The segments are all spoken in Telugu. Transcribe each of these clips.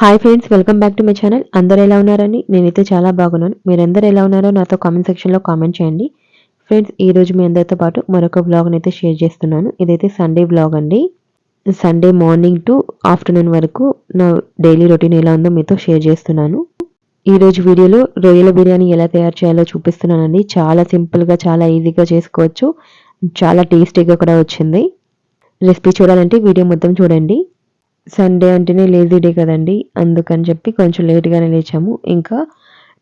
Hi friends welcome back to my channel అందరు ఎలా ఉన్నారని నేనైతే చాలా బాగున్నాను. మీరందరూ ఎలా ఉన్నారో నాతో కామెంట్ సెక్షన్లో కామెంట్ చేయండి. ఫ్రెండ్స్ ఈ రోజు మీ అందరితో పాటు మరొక బ్లాగ్ని అయితే షేర్ చేస్తున్నాను. ఇదైతే సండే బ్లాగ్ అండి. సండే మార్నింగ్ టు ఆఫ్టర్నూన్ వరకు నా డైలీ రొటీన్ ఎలా ఉందో మీతో షేర్ చేస్తున్నాను. ఈ రోజు వీడియోలో రొయ్యల బిర్యానీ ఎలా తయారు చేయాలో చూపిస్తున్నానండి. చాలా సింపుల్గా చాలా ఈజీగా చేసుకోవచ్చు. చాలా టేస్టీగా కూడా వచ్చింది. రెసిపీ చూడాలంటే వీడియో మొత్తం చూడండి. సండే అంటేనే లేజీ డే కదండి. అందుకని చెప్పి కొంచెం లేట్గానే లేచాము. ఇంకా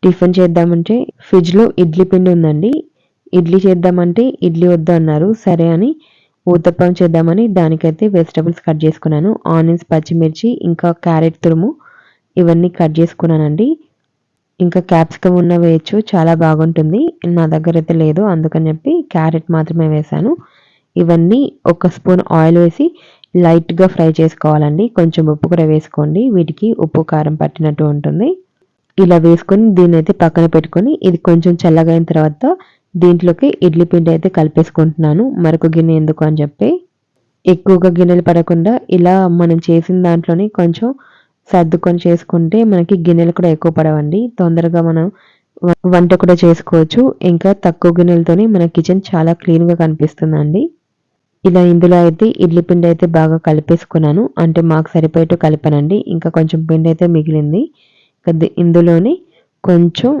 టిఫిన్ చేద్దామంటే ఫ్రిడ్జ్లో ఇడ్లీ పిండి ఉందండి. ఇడ్లీ చేద్దామంటే ఇడ్లీ వద్దు అన్నారు. సరే అని ఊతప్పం చేద్దామని దానికైతే వెజిటబుల్స్ కట్ చేసుకున్నాను. ఆనియన్స్ పచ్చిమిర్చి ఇంకా క్యారెట్ తురుము ఇవన్నీ కట్ చేసుకున్నానండి. ఇంకా క్యాప్సికమ్ ఉన్న వేయచ్చు. చాలా బాగుంటుంది. నా దగ్గర అయితే లేదు. అందుకని చెప్పి క్యారెట్ మాత్రమే వేశాను. ఇవన్నీ ఒక స్పూన్ ఆయిల్ వేసి లైట్గా ఫ్రై చేసుకోవాలండి. కొంచెం ఉప్పు కూడా వేసుకోండి. వీటికి ఉప్పు కారం పట్టినట్టు ఉంటుంది. ఇలా వేసుకొని దీన్ని అయితే పక్కన పెట్టుకొని ఇది కొంచెం చల్లగా అయిన తర్వాత దీంట్లోకి ఇడ్లీ పిండి అయితే కలిపేసుకుంటున్నాను. మరొక గిన్నె ఎందుకు అని చెప్పి. ఎక్కువగా గిన్నెలు పడకుండా ఇలా మనం చేసిన దాంట్లోనే కొంచెం సర్దుకొని చేసుకుంటే మనకి గిన్నెలు కూడా ఎక్కువ పడవండి. తొందరగా మనం వంట కూడా చేసుకోవచ్చు. ఇంకా తక్కువ గిన్నెలతోనే మన కిచెన్ చాలా క్లీన్గా కనిపిస్తుందండి. ఇలా ఇందులో అయితే ఇడ్లీ పిండి అయితే బాగా కలిపేసుకున్నాను. అంటే మాకు సరిపోయేట్టు కలిపానండి. ఇంకా కొంచెం పిండి అయితే మిగిలింది. ఇందులోనే కొంచెం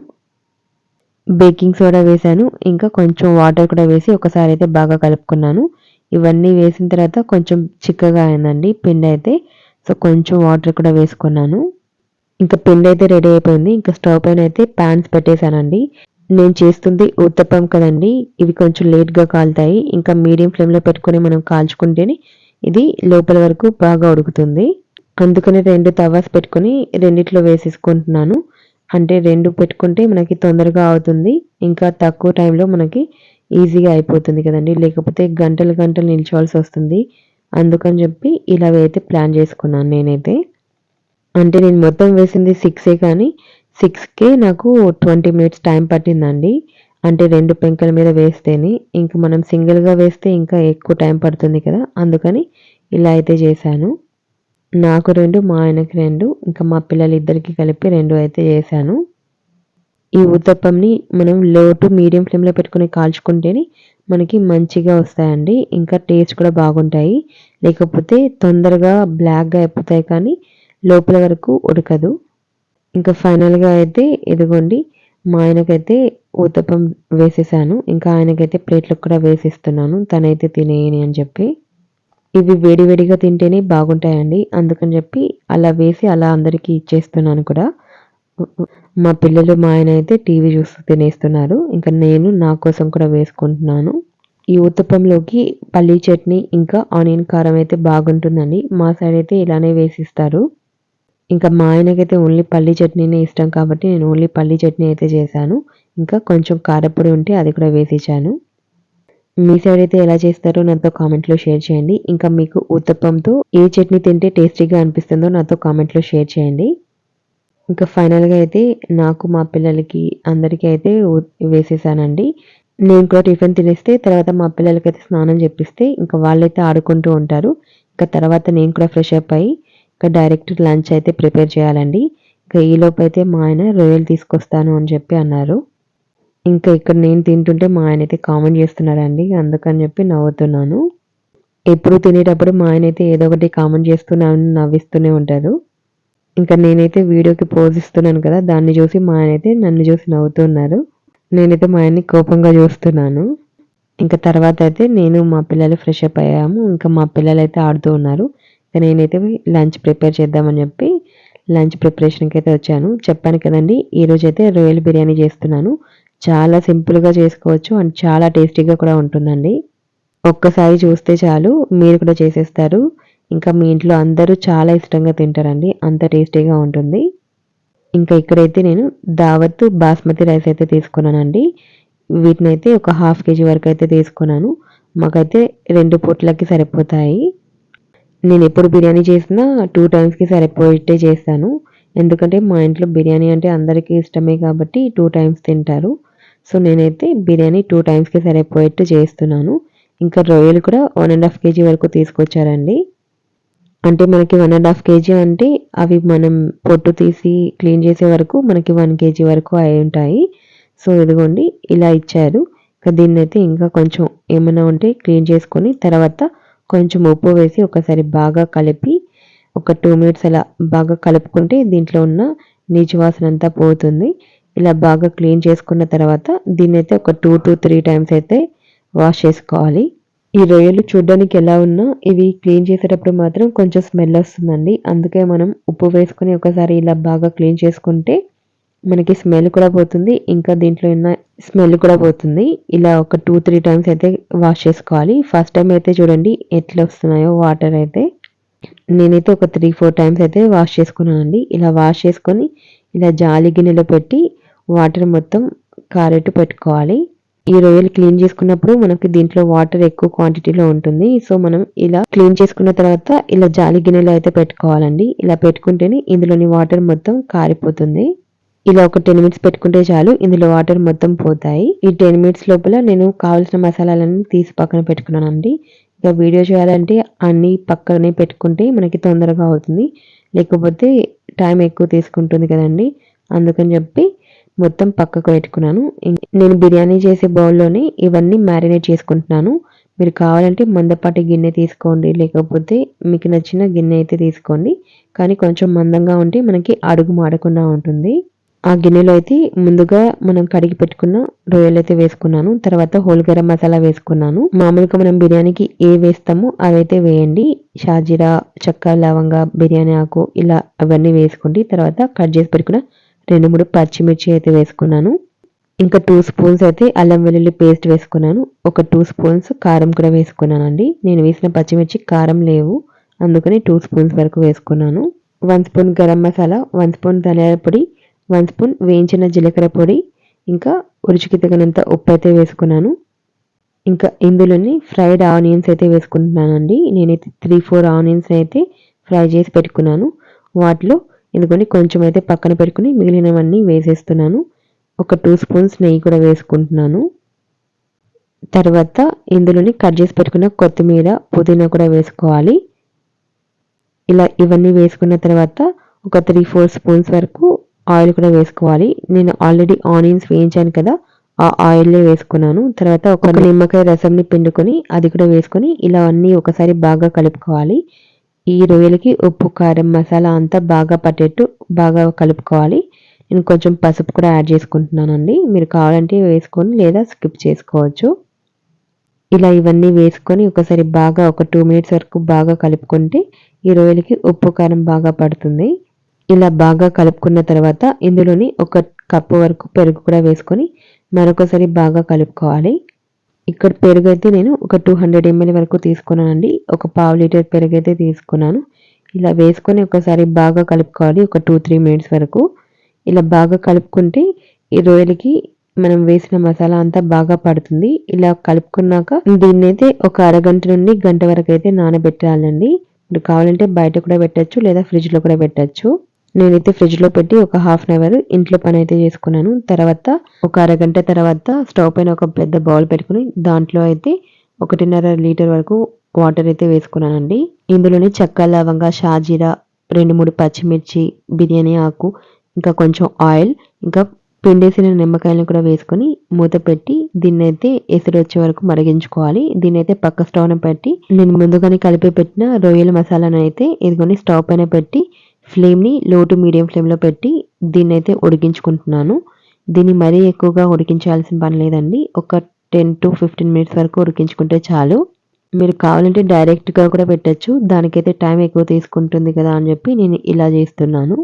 బేకింగ్ సోడా వేసాను ఇంకా కొంచెం వాటర్ కూడా వేసి ఒకసారి అయితే బాగా కలుపుకున్నాను. ఇవన్నీ వేసిన తర్వాత కొంచెం చిక్కగా అయిందండి పిండి అయితే. సో కొంచెం వాటర్ కూడా వేసుకున్నాను. ఇంకా పిండి అయితే రెడీ అయిపోయింది. ఇంకా స్టవ్ పైన అయితే ప్యాన్స్ పెట్టేశానండి. నేను చేస్తుంది ఉత్తప్పం కదండి. ఇవి కొంచెం లేట్గా కాలుతాయి. ఇంకా మీడియం ఫ్లేమ్లో పెట్టుకొని మనం కాల్చుకుంటేనే ఇది లోపల వరకు బాగా ఉడుకుతుంది. అందుకని రెండు తవాస్ పెట్టుకొని రెండిట్లో వేసేసుకుంటున్నాను. అంటే రెండు పెట్టుకుంటే మనకి తొందరగా అవుతుంది. ఇంకా తక్కువ టైంలో మనకి ఈజీగా అయిపోతుంది కదండి. లేకపోతే గంటలు గంటలు నిల్చోవాల్సి వస్తుంది. అందుకని చెప్పి ఇలా అయితే ప్లాన్ చేసుకున్నాను నేనైతే. అంటే నేను మొత్తం వేసింది సిక్సే కానీ సిక్స్కే నాకు ట్వంటీ మినిట్స్ టైం పట్టిందండి. అంటే రెండు పెంకల మీద వేస్తేనే ఇంకా మనం సింగిల్గా వేస్తే ఇంకా ఎక్కువ టైం పడుతుంది కదా. అందుకని ఇలా అయితే చేశాను. నాకు రెండు మా ఆయనకి రెండు ఇంకా మా పిల్లలు ఇద్దరికి కలిపి రెండు అయితే చేశాను. ఈ ఉత్తప్పంని మనం లో టు మీడియం ఫ్లేమ్లో పెట్టుకుని కాల్చుకుంటేనే మనకి మంచిగా వస్తాయండి. ఇంకా టేస్ట్ కూడా బాగుంటాయి. లేకపోతే తొందరగా బ్లాక్గా అయిపోతాయి కానీ లోపల వరకు ఉడకదు. ఇంకా ఫైనల్గా అయితే ఇదిగోండి మా ఆయనకైతే ఊతప్పం వేసేసాను. ఇంకా ఆయనకైతే ప్లేట్లకు కూడా వేసిస్తున్నాను. తనైతే తినేయని అని చెప్పి. ఇవి వేడివేడిగా తింటేనే బాగుంటాయండి. అందుకని చెప్పి అలా వేసి అలా అందరికీ ఇచ్చేస్తున్నాను కూడా. మా పిల్లలు మా ఆయన అయితే టీవీ చూస్తూ తినేస్తున్నారు. ఇంకా నేను నా కోసం కూడా వేసుకుంటున్నాను. ఈ ఉత్తప్పంలోకి పల్లీ చట్నీ ఇంకా ఆనియన్ కారం అయితే బాగుంటుందండి. మా సైడ్ అయితే ఇలానే వేసిస్తారు. ఇంకా మా ఆయనకైతే ఓన్లీ పల్లీ చట్నీనే ఇష్టం కాబట్టి నేను ఓన్లీ పల్లీ చట్నీ అయితే చేశాను. ఇంకా కొంచెం కారపొడి ఉంటే అది కూడా వేసేసాను. మీ సైడ్ అయితే ఎలా చేస్తారో నాతో కామెంట్లో షేర్ చేయండి. ఇంకా మీకు ఉత్తప్పంతో ఏ చట్నీ తింటే టేస్టీగా అనిపిస్తుందో నాతో కామెంట్లో షేర్ చేయండి. ఇంకా ఫైనల్గా అయితే నాకు మా పిల్లలకి అందరికీ అయితే వేసేసానండి. నేను కూడా టిఫిన్ తినేస్తే తర్వాత మా పిల్లలకైతే స్నానం చెప్పిస్తే ఇంకా వాళ్ళైతే ఆడుకుంటూ ఉంటారు. ఇంకా తర్వాత నేను కూడా ఫ్రెష్ అప్ అయ్యి ఇంకా డైరెక్ట్ లంచ్ అయితే ప్రిపేర్ చేయాలండి. ఇంకా ఈలోపు అయితే మా ఆయన రొయ్యలు తీసుకొస్తాను అని చెప్పి అన్నారు. ఇంకా ఇక్కడ నేను తింటుంటే మా ఆయన అయితే కామెంట్ చేస్తున్నారండి. అందుకని చెప్పి నవ్వుతున్నాను. ఎప్పుడు తినేటప్పుడు మా ఆయన అయితే ఏదో ఒకటి కామెంట్ చేస్తున్నాను నవ్విస్తూనే ఉంటారు. ఇంకా నేనైతే వీడియోకి పోజ్ ఇస్తున్నాను కదా దాన్ని చూసి మా ఆయన అయితే నన్ను చూసి నవ్వుతున్నారు. నేనైతే మా ఆయన్ని కోపంగా చూస్తున్నాను. ఇంకా తర్వాత అయితే నేను మా పిల్లలు ఫ్రెష్ అప్ అయ్యాము. ఇంకా మా పిల్లలు అయితే ఆడుతూ ఉన్నారు. నేనైతే లంచ్ ప్రిపేర్ చేద్దామని చెప్పి లంచ్ ప్రిపరేషన్కి అయితే వచ్చాను. చెప్పాను కదండి ఈరోజు అయితే రొయ్యల బిర్యానీ చేస్తున్నాను. చాలా సింపుల్గా చేసుకోవచ్చు అండ్ చాలా టేస్టీగా కూడా ఉంటుందండి. ఒక్కసారి చూస్తే చాలు మీరు కూడా చేసేస్తారు. ఇంకా మీ ఇంట్లో అందరూ చాలా ఇష్టంగా తింటారండి అంత టేస్టీగా ఉంటుంది. ఇంకా ఇక్కడైతే నేను దావత్ బాస్మతి రైస్ అయితే తీసుకున్నానండి. వీటిని అయితే ఒక హాఫ్ కేజీ వరకు అయితే తీసుకున్నాను. మాకైతే రెండు పూట్లకి సరిపోతాయి. నేను ఎప్పుడు బిర్యానీ చేసినా టూ టైమ్స్కి సరిపోయేట్టే చేస్తాను. ఎందుకంటే మా ఇంట్లో బిర్యానీ అంటే అందరికీ ఇష్టమే కాబట్టి టూ టైమ్స్ తింటారు. సో నేనైతే బిర్యానీ టూ టైమ్స్కి సరిపోయేట్టు చేస్తున్నాను. ఇంకా రొయ్యలు కూడా వన్ అండ్ హాఫ్ కేజీ వరకు తీసుకొచ్చారండి. అంటే మనకి వన్ అండ్ హాఫ్ కేజీ అంటే అవి మనం పొట్టు తీసి క్లీన్ చేసే వరకు మనకి వన్ కేజీ వరకు అయి ఉంటాయి. సో ఇదిగోండి ఇలా ఇచ్చారు. ఇంకా దీన్ని అయితే ఇంకా కొంచెం ఏమైనా ఉంటే క్లీన్ చేసుకొని తర్వాత కొంచెం ఉప్పు వేసి ఒకసారి బాగా కలిపి ఒక టూ మినిట్స్ అలా బాగా కలుపుకుంటే దీంట్లో ఉన్న నీచు వాసన అంతా పోతుంది. ఇలా బాగా క్లీన్ చేసుకున్న తర్వాత దీన్ని అయితే ఒక టూ టు త్రీ టైమ్స్ అయితే వాష్ చేసుకోవాలి. ఈ రొయ్యలు చూడడానికి ఎలా ఉన్నా ఇవి క్లీన్ చేసేటప్పుడు మాత్రం కొంచెం స్మెల్ వస్తుందండి. అందుకే మనం ఉప్పు వేసుకొని ఒకసారి ఇలా బాగా క్లీన్ చేసుకుంటే మనకి స్మెల్ కూడా పోతుంది. ఇంకా దీంట్లో ఉన్న స్మెల్ కూడా పోతుంది. ఇలా ఒక టూ త్రీ టైమ్స్ అయితే వాష్ చేసుకోవాలి. ఫస్ట్ టైం అయితే చూడండి ఎట్లా వస్తున్నాయో వాటర్ అయితే. నేనైతే ఒక త్రీ ఫోర్ టైమ్స్ అయితే వాష్ చేసుకున్నానండి. ఇలా వాష్ చేసుకొని ఇలా జాలి గిన్నెలో పెట్టి వాటర్ మొత్తం కారెట్టు పెట్టుకోవాలి. ఈ రొయ్యలు క్లీన్ చేసుకున్నప్పుడు మనకి దీంట్లో వాటర్ ఎక్కువ క్వాంటిటీలో ఉంటుంది. సో మనం ఇలా క్లీన్ చేసుకున్న తర్వాత ఇలా జాలి గిన్నెలో అయితే పెట్టుకోవాలండి. ఇలా పెట్టుకుంటేనే ఇందులోని వాటర్ మొత్తం కారిపోతుంది. ఇలా ఒక టెన్ మినిట్స్ పెట్టుకుంటే చాలు. ఇందులో వాటర్ మొత్తం పోతాయి. ఈ టెన్ మినిట్స్ లోపల నేను కావాల్సిన మసాలాలన్నీ తీసి పక్కన పెట్టుకున్నానండి. ఇక వీడియో చేయాలంటే అన్నీ పక్కనే పెట్టుకుంటే మనకి తొందరగా అవుతుంది. లేకపోతే టైం ఎక్కువ తీసుకుంటుంది కదండి. అందుకని చెప్పి మొత్తం పక్కకు పెట్టుకున్నాను. నేను బిర్యానీ చేసే బౌల్లోనే ఇవన్నీ మ్యారినేట్ చేసుకుంటున్నాను. మీరు కావాలంటే మందపాటి గిన్నె తీసుకోండి. లేకపోతే మీకు నచ్చిన గిన్నె అయితే తీసుకోండి. కానీ కొంచెం మందంగా ఉంటే మనకి అడుగు మాడకుండా ఉంటుంది. ఆ గిన్నెలో అయితే ముందుగా మనం కడిగి పెట్టుకున్న రొయ్యలు అయితే వేసుకున్నాను. తర్వాత హోల్ గరం మసాలా వేసుకున్నాను. మామూలుగా మనం బిర్యానీకి ఏ వేస్తామో అవైతే వేయండి. షాజీరా చెక్క లవంగా బిర్యానీ ఆకు ఇలా అవన్నీ వేసుకోండి. తర్వాత కట్ చేసి పెట్టుకున్న రెండు మూడు పచ్చిమిర్చి అయితే వేసుకున్నాను. ఇంకా టూ స్పూన్స్ అయితే అల్లం వెల్లుల్లి పేస్ట్ వేసుకున్నాను. ఒక టూ స్పూన్స్ కారం కూడా వేసుకున్నానండి. నేను వేసిన పచ్చిమిర్చి కారం లేవు. అందుకని టూ స్పూన్స్ వరకు వేసుకున్నాను. One spoon garam masala one spoon ధనియాల పొడి వన్ స్పూన్ వేయించిన జీలకర్ర పొడి ఇంకా రుచికి తగినంత ఉప్పు అయితే వేసుకున్నాను. ఇంకా ఇందులోని ఫ్రైడ్ ఆనియన్స్ అయితే వేసుకుంటున్నానండి. నేనైతే త్రీ ఫోర్ ఆనియన్స్ అయితే ఫ్రై చేసి పెట్టుకున్నాను. వాటిలో ఎందుకని కొంచెం అయితే పక్కన పెట్టుకుని మిగిలినవన్నీ వేసేస్తున్నాను. ఒక టూ స్పూన్స్ నెయ్యి కూడా వేసుకుంటున్నాను. తర్వాత ఇందులోని కట్ చేసి పెట్టుకున్న కొత్తిమీర పుదీనా కూడా వేసుకోవాలి. ఇలా ఇవన్నీ వేసుకున్న తర్వాత ఒక త్రీ ఫోర్ స్పూన్స్ వరకు ఆయిల్ కూడా వేసుకోవాలి. నేను ఆల్రెడీ ఆనియన్స్ వేయించాను కదా ఆ ఆయిల్లే వేసుకున్నాను. తర్వాత ఒక నిమ్మకాయ రసంని పిండుకొని అది కూడా వేసుకొని ఇలా అన్నీ ఒకసారి బాగా కలుపుకోవాలి. ఈ రొయ్యలకి ఉప్పు కారం మసాలా అంతా బాగా పట్టేట్టు బాగా కలుపుకోవాలి. నేను కొంచెం పసుపు కూడా యాడ్ చేసుకుంటున్నానండి. మీరు కావాలంటే వేసుకొని లేదా స్కిప్ చేసుకోవచ్చు. ఇలా ఇవన్నీ వేసుకొని ఒకసారి బాగా ఒక టూ మినిట్స్ వరకు బాగా కలుపుకుంటే ఈ రొయ్యలకి ఉప్పు కారం బాగా పడుతుంది. ఇలా బాగా కలుపుకున్న తర్వాత ఇందులోని ఒక కప్పు వరకు పెరుగు కూడా వేసుకొని మరొకసారి బాగా కలుపుకోవాలి. ఇక్కడ పెరుగు అయితే నేను ఒక టూ హండ్రెడ్ ఎంఎల్ వరకు తీసుకున్నానండి. ఒక పావు లీటర్ పెరుగు అయితే తీసుకున్నాను. ఇలా వేసుకొని ఒకసారి బాగా కలుపుకోవాలి. ఒక టూ త్రీ మినిట్స్ వరకు. ఇలా బాగా కలుపుకుంటే ఈ రొయ్యలకి మనం వేసిన మసాలా అంతా బాగా పడుతుంది. ఇలా కలుపుకున్నాక దీన్ని అయితే ఒక అరగంట నుండి గంట వరకు అయితే నానబెట్టాలండి. ఇప్పుడు కావాలంటే బయట కూడా పెట్టచ్చు లేదా ఫ్రిడ్జ్లో కూడా పెట్టచ్చు. నేనైతే ఫ్రిడ్జ్లో పెట్టి ఒక హాఫ్ అన్ అవర్ ఇంట్లో పని అయితే చేసుకున్నాను. తర్వాత ఒక అరగంట తర్వాత స్టవ్ పైన ఒక పెద్ద బౌల్ పెట్టుకుని దాంట్లో అయితే ఒకటిన్నర లీటర్ వరకు వాటర్ అయితే వేసుకున్నానండి. ఇందులోనే చెక్క లవంగా షాజీరా రెండు మూడు పచ్చిమిర్చి బిర్యానీ ఆకు ఇంకా కొంచెం ఆయిల్ ఇంకా పిండేసిన నిమ్మకాయలను కూడా వేసుకొని మూత పెట్టి దీన్ని అయితే ఎసురు వచ్చే వరకు మరిగించుకోవాలి. దీన్ని అయితే పక్క స్టవ్న పెట్టి నేను ముందుగానే కలిపి పెట్టిన రొయ్యల మసాలాను అయితే ఇదిగోని స్టవ్ పైన పెట్టి ఫ్లేమ్ని లో టు మీడియం ఫ్లేమ్లో పెట్టి దీన్ని అయితే ఉడికించుకుంటున్నాను. దీన్ని మరీ ఎక్కువగా ఉడికించాల్సిన పని లేదండి. ఒక టెన్ టు ఫిఫ్టీన్ మినిట్స్ వరకు ఉడికించుకుంటే చాలు. మీరు కావాలంటే డైరెక్ట్గా కూడా పెట్టచ్చు. దానికైతే టైం ఎక్కువ తీసుకుంటుంది కదా అని చెప్పి నేను ఇలా చేస్తున్నాను.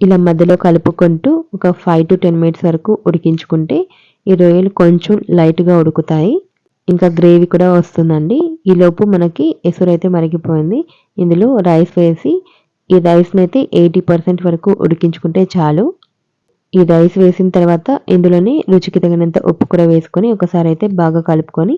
ఇలా మధ్యలో కలుపుకుంటూ ఒక ఫైవ్ టు టెన్ మినిట్స్ వరకు ఉడికించుకుంటే ఈ రొయ్యలు కొంచెం లైట్గా ఉడుకుతాయి. ఇంకా గ్రేవీ కూడా వస్తుందండి. ఈలోపు మనకి ఎసురు అయితే మరిగిపోయింది. ఇందులో రైస్ వేసి ఈ రైస్ని అయితే ఎయిటీ పర్సెంట్ వరకు ఉడికించుకుంటే చాలు. ఈ రైస్ వేసిన తర్వాత ఇందులోనే రుచికి తగినంత ఉప్పు కూడా వేసుకొని ఒకసారి అయితే బాగా కలుపుకొని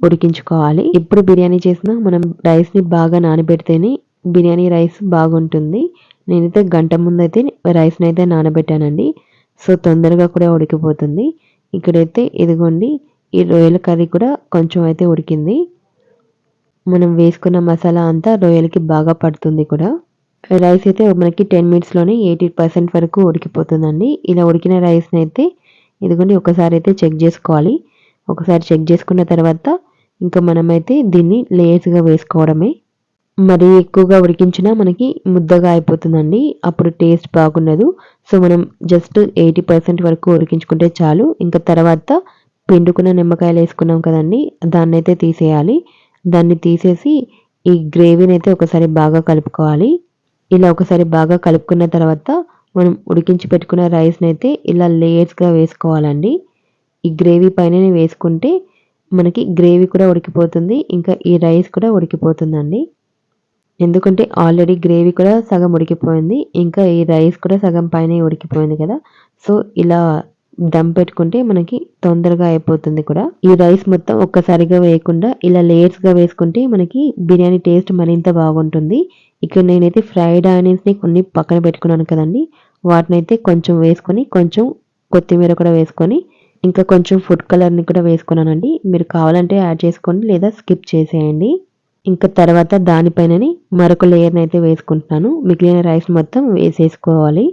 ఉడికించుకోవాలి. ఎప్పుడు బిర్యానీ చేసినా మనం రైస్ని బాగా నానబెడితేనే బిర్యానీ రైస్ బాగుంటుంది. నేనైతే గంట ముందైతే రైస్ని అయితే నానబెట్టానండి. సో తొందరగా కూడా ఉడికిపోతుంది. ఇక్కడైతే ఇదిగోండి ఈ రొయ్యల కర్రీ కూడా కొంచెం అయితే ఉడికింది. మనం వేసుకున్న మసాలా అంతా రొయ్యలకి బాగా పడుతుంది కూడా. రైస్ అయితే మనకి టెన్ మినిట్స్లోనే ఎయిటీ పర్సెంట్ వరకు ఉడికిపోతుందండి. ఇలా ఉడికిన రైస్ని అయితే ఇదిగోండి ఒకసారి అయితే చెక్ చేసుకోవాలి. ఒకసారి చెక్ చేసుకున్న తర్వాత ఇంకా మనమైతే దీన్ని లేయర్స్గా వేసుకోవడమే. మరి ఎక్కువగా ఉడికించినా మనకి ముద్దగా అయిపోతుందండి. అప్పుడు టేస్ట్ బాగుండదు. సో మనం జస్ట్ ఎయిటీ పర్సెంట్ వరకు ఉడికించుకుంటే చాలు. ఇంకా తర్వాత పిండుకున్న నిమ్మకాయలు వేసుకున్నాం కదండి దాన్ని అయితే తీసేయాలి. దాన్ని తీసేసి ఈ గ్రేవీని అయితే ఒకసారి బాగా కలుపుకోవాలి. ఇలా ఒకసారి బాగా కలుపుకున్న తర్వాత మనం ఉడికించి పెట్టుకున్న రైస్ని అయితే ఇలా లేయర్స్గా వేసుకోవాలండి. ఈ గ్రేవీ పైన వేసుకుంటే మనకి గ్రేవీ కూడా ఉడికిపోతుంది ఇంకా ఈ రైస్ కూడా ఉడికిపోతుందండి. ఎందుకంటే ఆల్రెడీ గ్రేవీ కూడా సగం ఉడికిపోయింది ఇంకా ఈ రైస్ కూడా సగం పైన ఉడికిపోయింది కదా. సో ఇలా దమ్ పెట్టుకుంటే మనకి తొందరగా అయిపోతుంది కూడా. ఈ రైస్ మొత్తం ఒక్కసారిగా వేయకుండా ఇలా లేయర్స్గా వేసుకుంటే మనకి బిర్యానీ టేస్ట్ మరింత బాగుంటుంది. ఇక్కడ నేనైతే ఫ్రైడ్ ఆనియన్స్ని కొన్ని పక్కన పెట్టుకున్నాను కదండి. వాటిని అయితే కొంచెం వేసుకొని కొంచెం కొత్తిమీర కూడా వేసుకొని ఇంకా కొంచెం ఫుడ్ కలర్ని కూడా వేసుకున్నానండి. మీరు కావాలంటే యాడ్ చేసుకోండి లేదా స్కిప్ చేసేయండి. ఇంకా తర్వాత దానిపైనని మరొక లేయర్ని అయితే వేసుకుంటున్నాను. మిగిలిన రైస్ మొత్తం వేసేసుకోవాలి.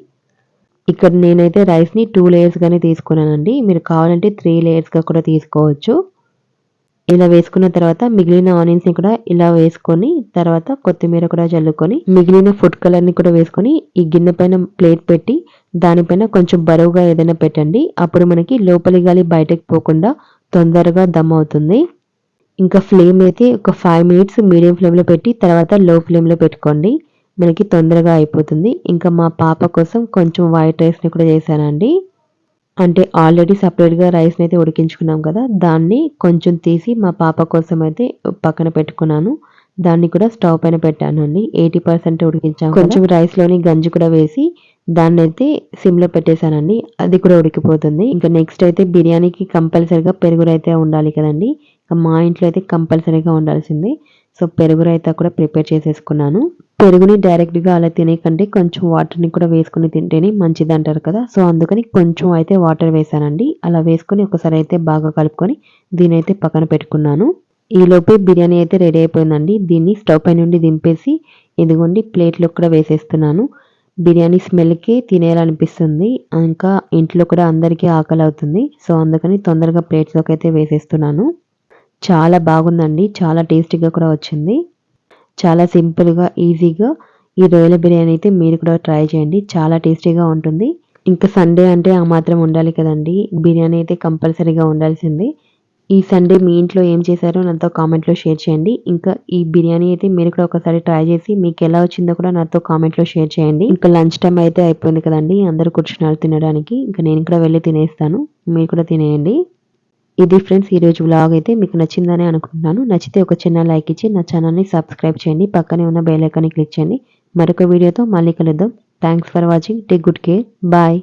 ఇక్కడ నేనైతే రైస్ని టూ లేయర్స్గానే తీసుకున్నానండి. మీరు కావాలంటే త్రీ లేయర్స్గా కూడా తీసుకోవచ్చు. ఇలా వేసుకున్న తర్వాత మిగిలిన ఆనియన్స్ని కూడా ఇలా వేసుకొని తర్వాత కొత్తిమీర కూడా చల్లుకొని మిగిలిన ఫుడ్ కలర్ని కూడా వేసుకొని ఈ గిన్నె పైన ప్లేట్ పెట్టి దానిపైన కొంచెం బరువుగా ఏదైనా పెట్టండి. అప్పుడు మనకి లోపలి గాలి బయటకు పోకుండా తొందరగా దమ్ అవుతుంది. ఇంకా ఫ్లేమ్ అయితే ఒక ఫైవ్ మినిట్స్ మీడియం ఫ్లేమ్లో పెట్టి తర్వాత లో ఫ్లేమ్లో పెట్టుకోండి. మనకి తొందరగా అయిపోతుంది. ఇంకా మా పాప కోసం కొంచెం వైట్ రైస్ని కూడా చేశానండి. అంటే ఆల్రెడీ సపరేట్గా రైస్ని అయితే ఉడికించుకున్నాం కదా దాన్ని కొంచెం తీసి మా పాప కోసం అయితే పక్కన పెట్టుకున్నాను. దాన్ని కూడా స్టవ్ పైన పెట్టాను అండి ఎయిటీ పర్సెంట్ ఉడికించాము కొంచెం రైస్లోని గంజి కూడా వేసి దాన్ని అయితే సిమ్లో పెట్టేశానండి. అది కూడా ఉడికిపోతుంది. ఇంకా నెక్స్ట్ అయితే బిర్యానీకి కంపల్సరిగా పెరుగు అయితే ఉండాలి కదండి. మా ఇంట్లో అయితే కంపల్సరీగా ఉండాల్సింది. సో పెరుగు రైతా కూడా ప్రిపేర్ చేసేసుకున్నాను. పెరుగుని డైరెక్ట్గా అలా తినేకంటే కొంచెం వాటర్ని కూడా వేసుకుని తింటేనే మంచిది అంటారు కదా. సో అందుకని కొంచెం అయితే వాటర్ వేసానండి. అలా వేసుకొని ఒకసారి అయితే బాగా కలుపుకొని దీని అయితే పక్కన పెట్టుకున్నాను. ఈలోపే బిర్యానీ అయితే రెడీ అయిపోయిందండి. దీన్ని స్టవ్ పై నుండి దింపేసి ఇదిగోండి ప్లేట్లో కూడా వేసేస్తున్నాను. బిర్యానీ స్మెల్కి తినేయాలనిపిస్తుంది. ఇంకా ఇంట్లో కూడా అందరికీ ఆకలి అవుతుంది. సో అందుకని తొందరగా ప్లేట్స్లోకి అయితే వేసేస్తున్నాను. చాలా బాగుందండి. చాలా టేస్టీగా కూడా వచ్చింది. చాలా సింపుల్గా ఈజీగా ఈ రొయ్యల బిర్యానీ అయితే మీరు కూడా ట్రై చేయండి. చాలా టేస్టీగా ఉంటుంది. ఇంకా సండే అంటే ఆ మాత్రం ఉండాలి కదండి. బిర్యానీ అయితే కంపల్సరీగా ఉండాల్సింది. ఈ సండే మీ ఇంట్లో ఏం చేశారో నాతో కామెంట్లో షేర్ చేయండి. ఇంకా ఈ బిర్యానీ అయితే మీరు కూడా ఒకసారి ట్రై చేసి మీకు ఎలా వచ్చిందో కూడా నాతో కామెంట్లో షేర్ చేయండి. ఇంకా లంచ్ టైం అయితే అయిపోయింది కదండి. అందరూ కూర్చున్నారు తినడానికి. ఇంకా నేను కూడా వెళ్ళి తినేస్తాను. మీరు కూడా తినేయండి. ఇది ఫ్రెండ్స్ ఈరోజు వ్లాగ్ అయితే మీకు నచ్చిందని అనుకుంటున్నాను. నచ్చితే ఒక చిన్న లైక్ ఇచ్చి నా ఛానల్ని సబ్స్క్రైబ్ చేయండి. పక్కనే ఉన్న బెల్ ఐకాన్ని క్లిక్ చేయండి. మరొక వీడియోతో మళ్ళీ కలుద్దాం. Thanks for watching take good care bye